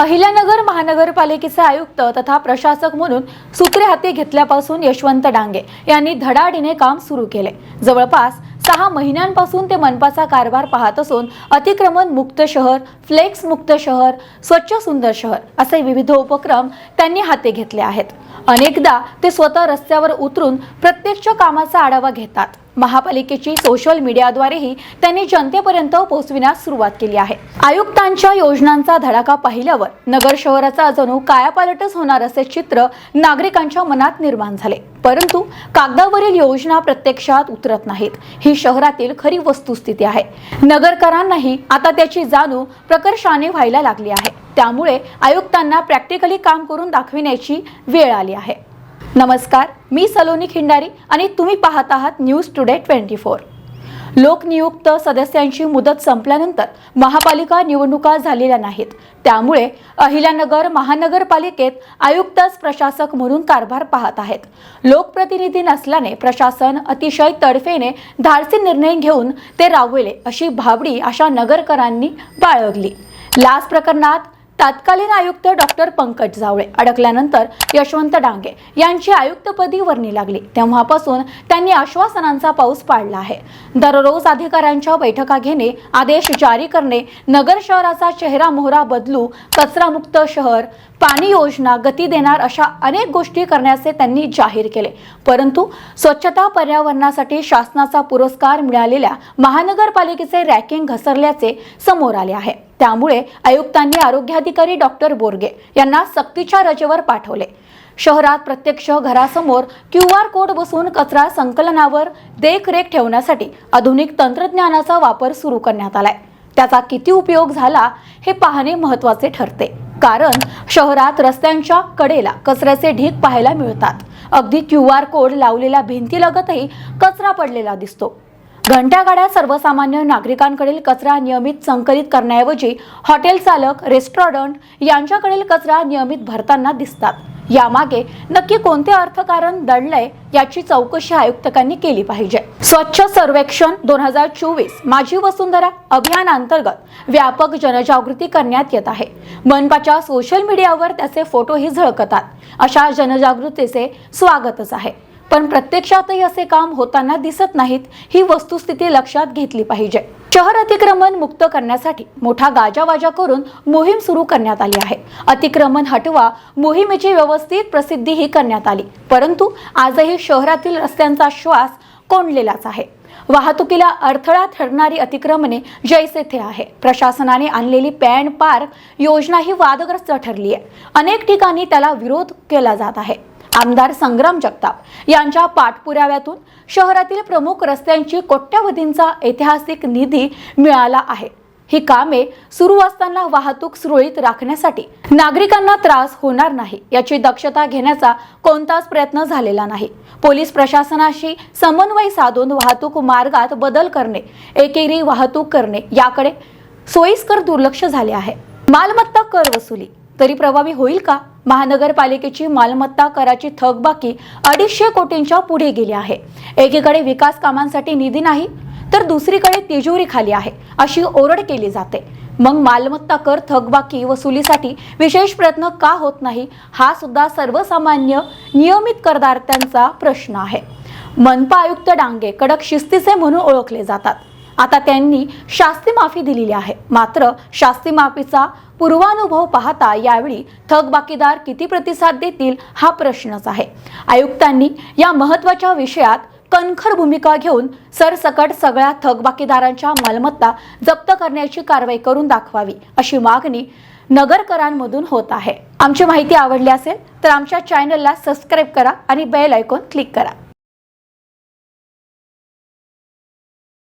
अहिल्यानगर महानगरपालिकेचे आयुक्त तथा प्रशासक म्हणून सूत्रे हाती घेतल्यापासून यशवंत डांगे यांनी धडाडीने काम सुरू केले. जवळपास सहा महिन्यांपासून ते मनपाचा कारभार पाहत असून अतिक्रमण मुक्त शहर फ्लेक्स मुक्त शहर स्वच्छ सुंदर शहर असे विविध उपक्रम त्यांनी हाती घेतले आहेत. अनेकदा ते स्वतः रस्त्यावर उतरून प्रत्यक्ष कामाचा आढावा घेतात. महापालिकेची सोशल मीडियाद्वारेही त्यांनी जनतेपर्यंत पोहोचविण्यास सुरुवात केली आहे. आयुक्तांच्या योजनांचा धडाका पाहिल्यावर नगर शहराचा जणू कायापालटच होणार असे चित्र नागरिकांच्या मनात निर्माण झाले. परंतु कागदावरील योजना प्रत्यक्षात उतरत नाहीत. ही शहरातील खरी वस्तुस्थिती आहे. नगरकरांनाही आता त्याची जाणीव प्रकर्षाने व्हायला लागली आहे. त्यामुळे आयुक्तांना प्रॅक्टिकली काम करून दाखविण्याची वेळ आली आहे. नमस्कार मी सलोनी खिंडारी आणि तुम्ही पाहत आहात न्यूज टुडे ट्वेंटी फोर. लोकनियुक्त सदस्यांची मुदत संपल्यानंतर महापालिका निवडणुका झालेल्या नाहीत. त्यामुळे अहिल्यानगर महानगरपालिकेत आयुक्तच प्रशासक म्हणून कारभार पाहत आहेत. लोकप्रतिनिधी नसल्याने प्रशासन अतिशय तडफेने धाडसी निर्णय घेऊन ते राबविले अशी भाबडी अशा नगरकरांनी बाळगली. लाच प्रकरणात तत्कालीन आयुक्त डॉक्टर पंकज जावळे अडकल्यानंतर यशवंत डांगे यांची आयुक्तपदी वर्णी लागली. तेव्हापासून त्यांनी आश्वासनांचा पाऊस पाडला आहे. दररोज अधिकाऱ्यांच्या बैठका घेणे आदेश जारी करणे नगर शहराचा चेहरा मोहरा बदलू कचरामुक्त शहर पाणी योजना गती देणार अशा अनेक गोष्टी करण्याचे त्यांनी जाहीर केले. परंतु स्वच्छता पर्यावरणासाठी शासनाचा पुरस्कार मिळालेल्या महानगरपालिकेचे रॅकिंग घसरल्याचे समोर आले आहे. त्यामुळे आयुक्तांनी आरोग्याधिकारी डॉक्टर बोरगे यांना सक्तीच्या रजेवर पाठवले. शहरात प्रत्यक्ष घरासमोर क्यू आर कोड बसून कचरा संकलनावर देखरेख ठेवण्यासाठी आधुनिक तंत्रज्ञानाचा वापर सुरू करण्यात आलाय. त्याचा किती उपयोग झाला हे पाहणे महत्त्वाचे ठरते. कारण शहरात रस्त्यांच्या कडेला कचऱ्याचे ढीग पाहायला मिळतात. अगदी क्यू आर कोड लावलेल्या भिंतीलगतही कचरा पडलेला दिसतो. घंटागाड्या सर्वसामान्य नागरिकांकडील कचरा नियमित संकलित करण्याऐवजी हॉटेल चालक रेस्टॉरंट यांच्याकडील कचरा नियमित भरताना दिसतात. यामागे नक्की कोणते अर्थकारण दडलंय याची चौकशी आयुक्तांनी केली पाहिजे. स्वच्छ सर्वेक्षण दोन हजार चोवीस माझी वसुंधरा अभियानांतर्गत व्यापक जनजागृती करण्यात येत आहे. मनपाच्या सोशल मीडियावर त्याचे फोटोही झळकतात. अशा जनजागृतीचे स्वागतच आहे. पण प्रत्यक्षातही असे काम होताना दिसत नाहीत ही वस्तुस्थिती लक्षात घेतली पाहिजे. शहर अतिक्रमण मुक्त करण्यासाठी मोठा गाजावाजा करून मोहीम सुरू करण्यात आली आहे. अतिक्रमण हटवा मोहिमेची व्यवस्थित प्रसिद्धीही करण्यात आली. परंतु आजही शहरातील रस्त्यांचा श्वास कोंडलेलाच आहे. वाहतुकीला अडथळा ठरणारी अतिक्रमणे जैसे थे आहे. प्रशासनाने आणलेली पॅन पार्क योजना ही वादग्रस्त ठरली आहे अनेक ठिकाणी त्याला विरोध केला जात आहे. आमदार संग्राम जगताप यांच्या पाठपुराव्यातून शहरातील प्रमुख रस्त्यांची कोट्यवधींचा ऐतिहासिक निधी मिळाला आहे. ही कामे सुरू असताना वाहतूक सुरळीत राखण्यासाठी नागरिकांना त्रास होणार नाही याची दक्षता घेण्याचा कोणताच प्रयत्न झालेला नाही. पोलीस प्रशासनाशी समन्वय साधून वाहतूक मार्गात बदल करणे एकेरी वाहतूक करणे याकडे सोयीस्कर दुर्लक्ष झाले आहे. मालमत्ता कर वसुली तरी प्रभावी होईल का? महानगरपालिकेची मालमत्ता कराची थकबाकी अडीचशे कोटींच्या पुढे गेली आहे. एकीकडे विकास कामांसाठी निधी नाही तर दुसरीकडे तिजोरी खाली आहे अशी ओरड केली जाते. मग मालमत्ता कर थकबाकी वसुलीसाठी विशेष प्रयत्न का होत नाही? हा सुद्धा सर्वसामान्य नियमित करदात्यांचा प्रश्न आहे. मनपा आयुक्त डांगे कडक शिस्तीचे म्हणून ओळखले जातात. आता त्यांनी शास्ती माफी दिलेली आहे. मात्र शास्ती माफीचा पूर्वानुभव पाहता यावेळी थकबाकीदार किती प्रतिसाद देतील हा प्रश्नच आहे. आयुक्तांनी या महत्त्वाच्या विषयात कणखर भूमिका घेऊन सरसकट सगळ्या थकबाकीदारांच्या मालमत्ता जप्त करण्याची कारवाई करून दाखवावी अशी मागणी नगरकरांमधून होत आहे. आमची माहिती आवडली असेल तर आमच्या चॅनलला सबस्क्राईब करा आणि बेल आयकॉन क्लिक करा.